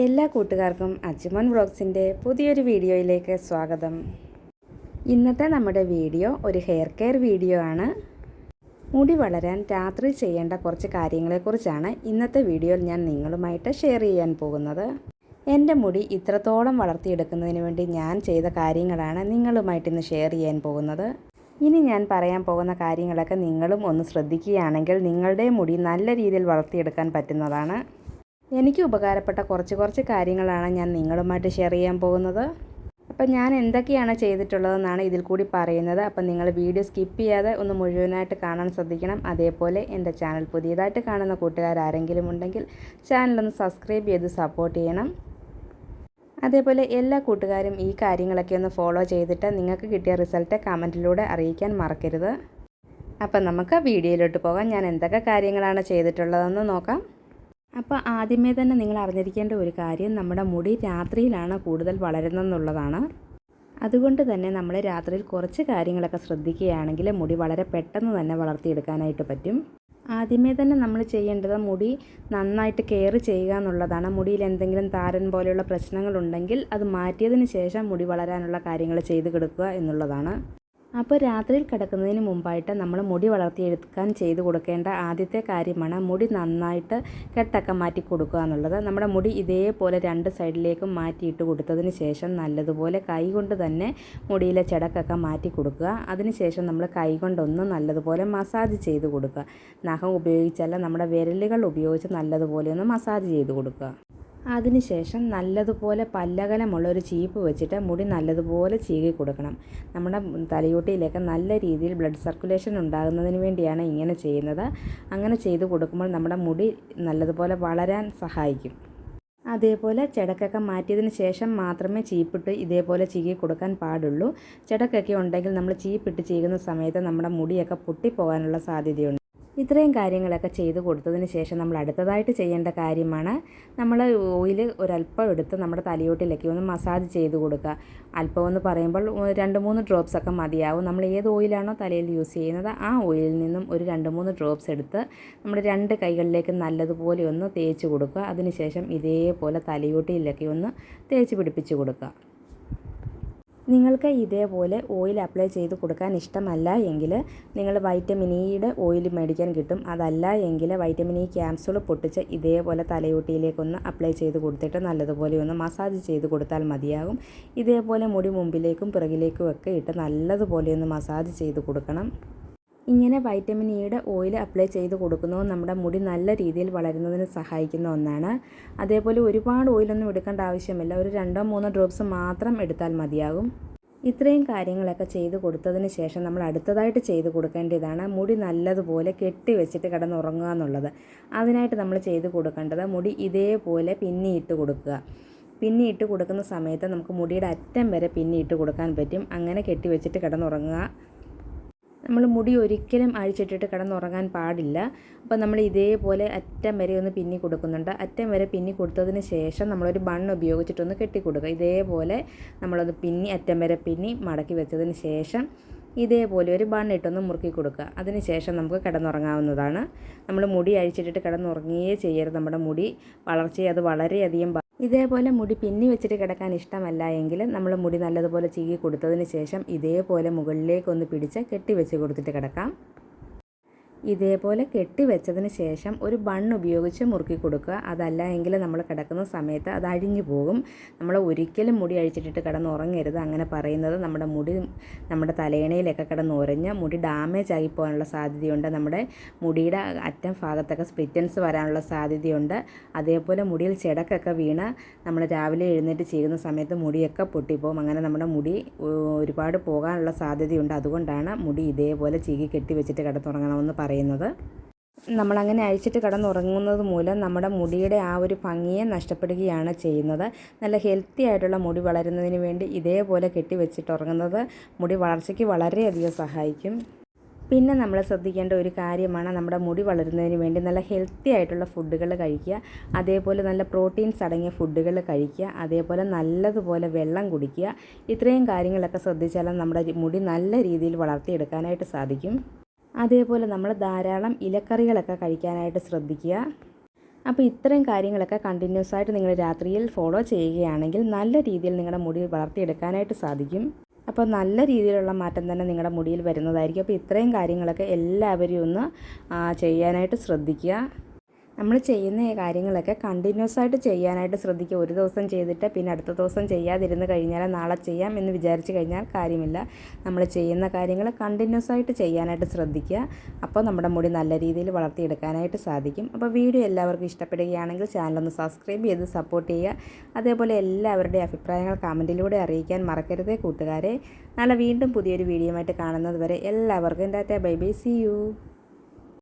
എല്ലാ കൂട്ടുകാർക്കും അജ്മൻ വ്ളോഗ്സിന്റെ പുതിയൊരു വീഡിയോയിലേക്ക് സ്വാഗതം. ഇന്നത്തെ നമ്മുടെ വീഡിയോ ഒരു ഹെയർ കെയർ വീഡിയോ ആണ്. മുടി വളരാൻ രാത്രി ചെയ്യേണ്ട കുറച്ച് കാര്യങ്ങളെക്കുറിച്ചാണ് ഇന്നത്തെ വീഡിയോയിൽ ഞാൻ നിങ്ങളുമായിട്ട് ഷെയർ ചെയ്യാൻ പോകുന്നത്. എന്റെ മുടി ഇത്രത്തോളം വളർത്തിയെടുക്കുന്നതിന് വേണ്ടി ഞാൻ ചെയ്ത കാര്യങ്ങളാണ് നിങ്ങളുമായിട്ട് ഇന്ന് ഷെയർ ചെയ്യാൻ പോകുന്നത്. ഇനി ഞാൻ പറയാൻ പോകുന്ന കാര്യങ്ങളൊക്കെ നിങ്ങളും ഒന്ന് ശ്രദ്ധിക്കുകയാണെങ്കിൽ നിങ്ങളുടെ മുടി നല്ല രീതിയിൽ വളർത്തിയെടുക്കാൻ പറ്റുന്നതാണ്. എനിക്ക് ഉപകാരപ്പെട്ട കുറച്ച് കുറച്ച് കാര്യങ്ങളാണ് ഞാൻ നിങ്ങളുമായിട്ട് ഷെയർ ചെയ്യാൻ പോകുന്നത്. അപ്പം ഞാൻ എന്തൊക്കെയാണ് ചെയ്തിട്ടുള്ളതെന്നാണ് ഇതിൽ കൂടി പറയുന്നത്. അപ്പം നിങ്ങൾ വീഡിയോ സ്കിപ്പ് ചെയ്യാതെ ഒന്ന് മുഴുവനായിട്ട് കാണാൻ ശ്രദ്ധിക്കണം. അതേപോലെ എന്റെ ചാനൽ പുതിയതായിട്ട് കാണുന്ന കൂട്ടുകാർ ആരെങ്കിലും ഉണ്ടെങ്കിൽ ചാനലൊന്ന് സബ്സ്ക്രൈബ് ചെയ്ത് സപ്പോർട്ട് ചെയ്യണം. അതേപോലെ എല്ലാ കൂട്ടുകാരും ഈ കാര്യങ്ങളൊക്കെ ഒന്ന് ഫോളോ ചെയ്തിട്ട് നിങ്ങൾക്ക് കിട്ടിയ റിസൾട്ട് കമന്റിലൂടെ അറിയിക്കാൻ മറക്കരുത്. അപ്പം നമുക്ക് വീഡിയോയിലോട്ട് പോകാം. ഞാൻ എന്തൊക്കെ കാര്യങ്ങളാണ് ചെയ്തിട്ടുള്ളതെന്ന് നോക്കാം. അപ്പോൾ ആദ്യമേ തന്നെ നിങ്ങൾ അറിഞ്ഞിരിക്കേണ്ട ഒരു കാര്യം നമ്മുടെ മുടി രാത്രിയിലാണ് കൂടുതൽ വളരുന്നതെന്നുള്ളതാണ് അതുകൊണ്ട് തന്നെ നമ്മൾ രാത്രിയിൽ കുറച്ച് കാര്യങ്ങളൊക്കെ ശ്രദ്ധിക്കുകയാണെങ്കിൽ മുടി വളരെ പെട്ടെന്ന് തന്നെ വളർത്തിയെടുക്കാനായിട്ട് പറ്റും. ആദ്യമേ തന്നെ നമ്മൾ ചെയ്യേണ്ടത് മുടി നന്നായിട്ട് കെയർ ചെയ്യുക എന്നുള്ളതാണ്. മുടിയിൽ എന്തെങ്കിലും താരൻ പോലെയുള്ള പ്രശ്നങ്ങളുണ്ടെങ്കിൽ അത് മാറ്റിയതിന് ശേഷം മുടി വളരാനുള്ള കാര്യങ്ങൾ ചെയ്ത് കൊടുക്കുക എന്നുള്ളതാണ്. അപ്പോൾ രാത്രിയിൽ കിടക്കുന്നതിന് മുമ്പായിട്ട് നമ്മൾ മുടി വളർത്തിയെടുക്കാൻ ചെയ്ത് കൊടുക്കേണ്ട ആദ്യത്തെ കാര്യമാണ് മുടി നന്നായിട്ട് കെട്ടൊക്കെ മാറ്റി കൊടുക്കുക എന്നുള്ളത്. നമ്മുടെ മുടി ഇതേപോലെ രണ്ട് സൈഡിലേക്കും മാറ്റിയിട്ട് കൊടുത്തതിന് ശേഷം നല്ലതുപോലെ കൈ കൊണ്ട് തന്നെ മുടിയിലെ ചെടക്കൊക്കെ മാറ്റി കൊടുക്കുക. അതിനുശേഷം നമ്മൾ കൈ കൊണ്ടൊന്ന് നല്ലതുപോലെ മസാജ് ചെയ്ത് കൊടുക്കുക. നഖം ഉപയോഗിച്ചല്ല നമ്മുടെ വിരലുകൾ ഉപയോഗിച്ച് നല്ലതുപോലെ ഒന്ന് മസാജ് ചെയ്ത് കൊടുക്കുക. അതിനുശേഷം നല്ലതുപോലെ പല്ലകലമുള്ള ഒരു ചീപ്പ് വെച്ചിട്ട് മുടി നല്ലതുപോലെ ചീകി കൊടുക്കണം. നമ്മുടെ തലയോട്ടിയിലേക്ക് നല്ല രീതിയിൽ ബ്ലഡ് സർക്കുലേഷൻ ഉണ്ടാകുന്നതിന് വേണ്ടിയാണ് ഇങ്ങനെ ചെയ്യുന്നത്. അങ്ങനെ ചെയ്ത് കൊടുക്കുമ്പോൾ നമ്മുടെ മുടി നല്ലതുപോലെ വളരാൻ സഹായിക്കും. അതേപോലെ ചെടക്കൊക്കെ മാറ്റിയതിന് ശേഷം മാത്രമേ ചീപ്പിട്ട് ഇതേപോലെ ചീകി കൊടുക്കാൻ പാടുള്ളൂ. ചെടക്കൊക്കെ ഉണ്ടെങ്കിൽ നമ്മൾ ചീപ്പിട്ട് ചീകുന്ന സമയത്ത് നമ്മുടെ മുടിയൊക്കെ പൊട്ടിപ്പോകാനുള്ള സാധ്യതയുണ്ട്. ഇത്രയും കാര്യങ്ങളൊക്കെ ചെയ്ത് കൊടുത്തതിന് ശേഷം നമ്മൾ അടുത്തതായിട്ട് ചെയ്യേണ്ട കാര്യമാണ് നമ്മൾ ഓയിൽ ഒരല്പം എടുത്ത് നമ്മുടെ തലയോട്ടിലേക്ക് ഒന്ന് മസാജ് ചെയ്ത് കൊടുക്കുക. അല്പം എന്ന് പറയുമ്പോൾ രണ്ട് മൂന്ന് ഡ്രോപ്സ് ഒക്കെ മതിയാവും. നമ്മൾ ഏത് ഓയിലാണോ തലയിൽ യൂസ് ചെയ്യുന്നത് ആ ഓയിലിൽ നിന്നും ഒരു രണ്ട് മൂന്ന് ഡ്രോപ്സ് എടുത്ത് നമ്മുടെ രണ്ട് കൈകളിലേക്ക് നല്ലതുപോലെ ഒന്ന് തേച്ച് കൊടുക്കുക. അതിനുശേഷം ഇതേപോലെ തലയോട്ടിയിലൊക്കെ ഒന്ന് തേച്ച് പിടിപ്പിച്ച് കൊടുക്കുക. നിങ്ങൾക്ക് ഇതേപോലെ ഓയിൽ അപ്ലൈ ചെയ്ത് കൊടുക്കാൻ ഇഷ്ടമല്ല എങ്കിൽ നിങ്ങൾ വൈറ്റമിൻ ഇയുടെ ഓയിൽ മേടിക്കാൻ കിട്ടും. അതല്ല എങ്കിൽ വൈറ്റമിൻ ഇ ക്യാപ്സൂൾ പൊട്ടിച്ച് ഇതേപോലെ തലയോട്ടിയിലേക്കൊന്ന് അപ്ലൈ ചെയ്ത് കൊടുത്തിട്ട് നല്ലതുപോലെ ഒന്ന് മസാജ് ചെയ്ത് കൊടുത്താൽ മതിയാകും. ഇതേപോലെ മുടി മുമ്പിലേക്കും പിറകിലേക്കും ഒക്കെ ഇട്ട് നല്ലതുപോലെ ഒന്ന് മസാജ് ചെയ്ത് കൊടുക്കണം. ഇങ്ങനെ വൈറ്റമിൻ ഇയുടെ ഓയിൽ അപ്ലൈ ചെയ്ത് കൊടുക്കുന്നത് നമ്മുടെ മുടി നല്ല രീതിയിൽ വളരുന്നതിന് സഹായിക്കുന്ന ഒന്നാണ്. അതേപോലെ ഒരുപാട് ഓയിലൊന്നും എടുക്കേണ്ട ആവശ്യമില്ല. ഒരു രണ്ടോ മൂന്നോ ഡ്രോപ്സ് മാത്രം എടുത്താൽ മതിയാകും. ഇത്രയും കാര്യങ്ങളൊക്കെ ചെയ്ത് കൊടുത്തതിന് ശേഷം നമ്മൾ അടുത്തതായിട്ട് ചെയ്ത് കൊടുക്കേണ്ടതാണ് മുടി നല്ലതുപോലെ കെട്ടി വെച്ചിട്ട് കിടന്നുറങ്ങുക എന്നുള്ളത്. അതിനായിട്ട് നമ്മൾ ചെയ്ത് കൊടുക്കേണ്ടത് മുടി ഇതേപോലെ പിന്നിയിട്ട് കൊടുക്കുക. പിന്നിയിട്ട് കൊടുക്കുന്ന സമയത്ത് നമുക്ക് മുടിയുടെ അറ്റം വരെ പിന്നിയിട്ട് കൊടുക്കാൻ പറ്റും. അങ്ങനെ കെട്ടി വെച്ചിട്ട് കിടന്നുറങ്ങുക നമ്മൾ മുടി ഒരിക്കലും അഴിച്ചിട്ടിട്ട് കിടന്നുറങ്ങാൻ പാടില്ല. അപ്പോൾ നമ്മൾ ഇതേപോലെ അറ്റം വരെ ഒന്ന് പിന്നി കൊടുക്കുന്നുണ്ട്. അറ്റം വരെ പിന്നി കൊടുത്തതിന് ശേഷം നമ്മളൊരു ബണ്ണ് ഉപയോഗിച്ചിട്ടൊന്ന് കെട്ടിക്കൊടുക്കുക. ഇതേപോലെ നമ്മളത് പിന്നി അറ്റം വരെ പിന്നി മടക്കി വെച്ചതിന് ശേഷം ഇതേപോലെ ഒരു ബണ്ണിട്ടൊന്ന് മുറുക്കി കൊടുക്കുക. അതിന് ശേഷം നമുക്ക് കിടന്നുറങ്ങാവുന്നതാണ്. നമ്മൾ മുടി അഴിച്ചിട്ടിട്ട് കിടന്നുറങ്ങുകയേ ചെയ്യരുത്. നമ്മുടെ മുടി വളർച്ചയെ അത് വളരെയധികം ഇതേപോലെ മുടി പിന്നി വെച്ചിട്ട് കിടക്കാൻ ഇഷ്ടമല്ല എങ്കിൽ നമ്മൾ മുടി നല്ലതുപോലെ ചീകി കൊടുത്തതിന് ശേഷം ഇതേപോലെ മുകളിലേക്കൊന്ന് പിടിച്ച് കെട്ടി വെച്ച് കൊടുത്തിട്ട് കിടക്കാം. ഇതേപോലെ കെട്ടി വെച്ചതിന് ശേഷം ഒരു ബൺ ഉപയോഗിച്ച് മുറുക്കി കൊടുക്കുക. അതല്ല എങ്കിൽ നമ്മൾ കിടക്കുന്ന സമയത്ത് അത് അഴിഞ്ഞു പോകും. നമ്മൾ ഒരിക്കലും മുടി അഴിച്ചിട്ടിട്ട് കിടന്ന് ഉറങ്ങരുത്. അങ്ങനെ പറയുന്നത് നമ്മുടെ മുടി നമ്മുടെ തലയണയിലൊക്കെ കിടന്ന് ഉറഞ്ഞ് മുടി ഡാമേജ് ആയി പോകാനുള്ള സാധ്യതയുണ്ട്. നമ്മുടെ മുടിയുടെ അറ്റം ഭാഗത്തൊക്കെ സ്പ്ലിറ്റൻസ് വരാനുള്ള സാധ്യതയുണ്ട്. അതേപോലെ മുടിയിൽ ചെടക്കൊക്കെ വീണ് നമ്മൾ രാവിലെ എഴുന്നേറ്റ് ചെയ്യുന്ന സമയത്ത് മുടിയൊക്കെ പൊട്ടിപ്പോകും. അങ്ങനെ നമ്മുടെ മുടി ഒരുപാട് പോകാനുള്ള സാധ്യതയുണ്ട്. അതുകൊണ്ടാണ് മുടി ഇതേപോലെ ചീകി കെട്ടി വെച്ചിട്ട് കിടന്നുറങ്ങണമെന്ന് പറയുന്നത്. പറയുന്നത്. നമ്മളങ്ങനെ അഴിച്ചിട്ട് കിടന്നുറങ്ങുന്നത് മൂലം നമ്മുടെ മുടിയുടെ ആ ഒരു ഭംഗിയെ നഷ്ടപ്പെടുകയാണ് ചെയ്യുന്നത്. നല്ല ഹെൽത്തി ആയിട്ടുള്ള മുടി വളരുന്നതിന് വേണ്ടി ഇതേപോലെ കെട്ടി വെച്ചിട്ട് ഉറങ്ങുന്നത് മുടി വളർച്ചയ്ക്ക് വളരെയധികം സഹായിക്കും. പിന്നെ നമ്മൾ ശ്രദ്ധിക്കേണ്ട ഒരു കാര്യമാണ് നമ്മുടെ മുടി വളരുന്നതിന് വേണ്ടി നല്ല ഹെൽത്തി ആയിട്ടുള്ള ഫുഡുകൾ കഴിക്കുക. അതേപോലെ നല്ല പ്രോട്ടീൻസ് അടങ്ങിയ ഫുഡുകൾ കഴിക്കുക. അതേപോലെ നല്ലതുപോലെ വെള്ളം കുടിക്കുക. ഇത്രയും കാര്യങ്ങളൊക്കെ ശ്രദ്ധിച്ചാൽ നമ്മുടെ മുടി നല്ല രീതിയിൽ വളർത്തിയെടുക്കാനായിട്ട് സാധിക്കും. അതേപോലെ നമ്മൾ ധാരാളം ഇലക്കറികളൊക്കെ കഴിക്കാനായിട്ട് ശ്രദ്ധിക്കുക. അപ്പോൾ ഇത്രയും കാര്യങ്ങളൊക്കെ കണ്ടിന്യൂസ് ആയിട്ട് നിങ്ങൾ രാത്രിയിൽ ഫോളോ ചെയ്യുകയാണെങ്കിൽ നല്ല രീതിയിൽ നിങ്ങളുടെ മുടി വളർത്തിയെടുക്കാനായിട്ട് സാധിക്കും. അപ്പോൾ നല്ല രീതിയിലുള്ള മാറ്റം തന്നെ നിങ്ങളുടെ മുടിയിൽ വരുന്നതായിരിക്കും. അപ്പോൾ ഇത്രയും കാര്യങ്ങളൊക്കെ എല്ലാവരും ഒന്ന് ചെയ്യാനായിട്ട് ശ്രദ്ധിക്കുക. നമ്മൾ ചെയ്യുന്ന കാര്യങ്ങളൊക്കെ കണ്ടിന്യൂസ് ആയിട്ട് ചെയ്യാനായിട്ട് ശ്രദ്ധിക്കുക. ഒരു ദിവസം ചെയ്തിട്ട് പിന്നെ അടുത്ത ദിവസം ചെയ്യാതിരുന്ന് കഴിഞ്ഞാൽ നാളെ ചെയ്യാം എന്ന് വിചാരിച്ച് കഴിഞ്ഞാൽ കാര്യമില്ല. നമ്മൾ ചെയ്യുന്ന കാര്യങ്ങൾ കണ്ടിന്യൂസ് ആയിട്ട് ചെയ്യാനായിട്ട് ശ്രദ്ധിക്കുക. അപ്പോൾ നമ്മുടെ മുടി നല്ല രീതിയിൽ വളർത്തിയെടുക്കാനായിട്ട് സാധിക്കും. അപ്പോൾ വീഡിയോ എല്ലാവർക്കും ഇഷ്ടപ്പെടുകയാണെങ്കിൽ ചാനലൊന്ന് സബ്സ്ക്രൈബ് ചെയ്ത് സപ്പോർട്ട് ചെയ്യുക. അതേപോലെ എല്ലാവരുടെയും അഭിപ്രായങ്ങൾ കമന്റിലൂടെ അറിയിക്കാൻ മറക്കരുതേ കൂട്ടുകാരെ. നാളെ വീണ്ടും പുതിയൊരു വീഡിയോ ആയിട്ട് കാണുന്നത് വരെ എല്ലാവർക്കും tata bye bye see you